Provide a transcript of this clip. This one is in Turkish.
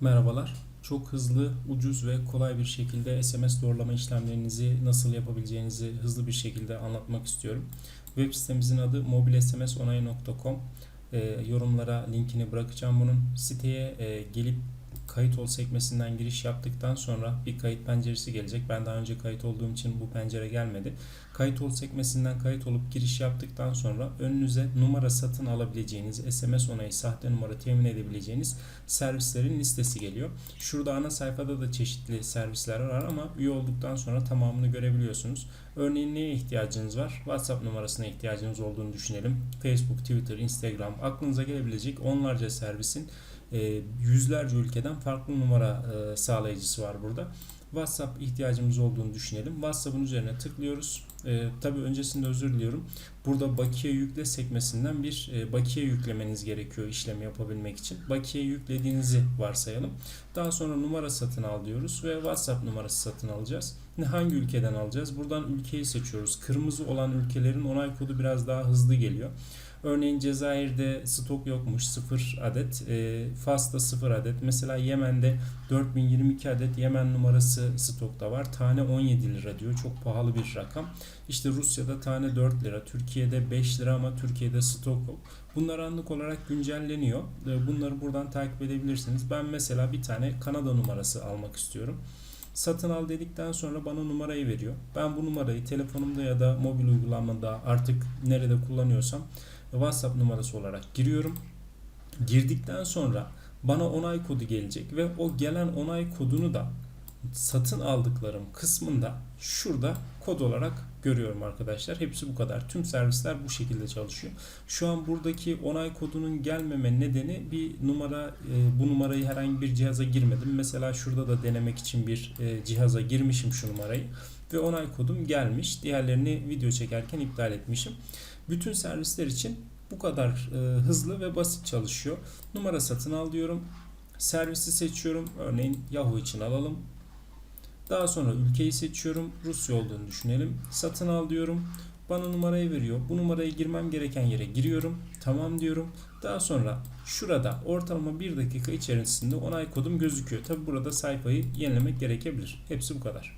Merhabalar. Çok hızlı, ucuz ve kolay bir şekilde SMS doğrulama işlemlerinizi nasıl yapabileceğinizi hızlı bir şekilde anlatmak istiyorum. Web sitemizin adı mobilsmsonay.com. E, yorumlara linkini bırakacağım bunun. Siteye e, gelip kayıt ol sekmesinden giriş yaptıktan sonra bir kayıt penceresi gelecek. Ben daha önce kayıt olduğum için bu pencere gelmedi. Kayıt ol sekmesinden kayıt olup giriş yaptıktan sonra önünüze numara satın alabileceğiniz, SMS onayı, sahte numara temin edebileceğiniz servislerin listesi geliyor. Şurada ana sayfada da çeşitli servisler var ama üye olduktan sonra tamamını görebiliyorsunuz. Örneğin neye ihtiyacınız var? WhatsApp numarasına ihtiyacınız olduğunu düşünelim. Facebook, Twitter, Instagram aklınıza gelebilecek onlarca servisin e, yüzlerce ülkeden farklı numara e, sağlayıcısı var burada. WhatsApp ihtiyacımız olduğunu düşünelim. WhatsApp'ın üzerine tıklıyoruz. E, tabii öncesinde özür diliyorum. Burada bakiye yükle sekmesinden bir e, bakiye yüklemeniz gerekiyor işlemi yapabilmek için. Bakiye yüklediğinizi varsayalım. Daha sonra numara satın al diyoruz ve WhatsApp numarası satın alacağız. Hangi ülkeden alacağız? Buradan ülkeyi seçiyoruz. Kırmızı olan ülkelerin onay kodu biraz daha hızlı geliyor. Örneğin Cezayir'de stok yokmuş 0 adet. E, Fas'ta 0 adet. Mesela Yemen'de 4022 adet Yemen numarası stokta var. Tane 17 lira diyor. Çok pahalı bir rakam. İşte Rusya'da tane 4 lira. Türkiye'de 5 lira ama Türkiye'de stok yok. Bunlar anlık olarak güncelleniyor. E, bunları buradan takip edebilirsiniz. Ben mesela bir tane Kanada numarası almak istiyorum. Satın al dedikten sonra bana numarayı veriyor. Ben bu numarayı telefonumda ya da mobil uygulamada artık nerede kullanıyorsam WhatsApp numarası olarak giriyorum. Girdikten sonra bana onay kodu gelecek ve o gelen onay kodunu da satın aldıklarım kısmında şurada kod olarak görüyorum arkadaşlar. Hepsi bu kadar. Tüm servisler bu şekilde çalışıyor. Şu an buradaki onay kodunun gelmeme nedeni bir numara e, bu numarayı herhangi bir cihaza girmedim. Mesela şurada da denemek için bir e, cihaza girmişim şu numarayı ve onay kodum gelmiş. Diğerlerini video çekerken iptal etmişim. Bütün servisler için bu kadar e, hızlı ve basit çalışıyor. Numara satın al diyorum. Servisi seçiyorum. Örneğin Yahoo için alalım. Daha sonra ülkeyi seçiyorum. Rusya olduğunu düşünelim. Satın al diyorum. Bana numarayı veriyor. Bu numarayı girmem gereken yere giriyorum. Tamam diyorum. Daha sonra şurada ortalama 1 dakika içerisinde onay kodum gözüküyor. Tabi burada sayfayı yenilemek gerekebilir. Hepsi bu kadar.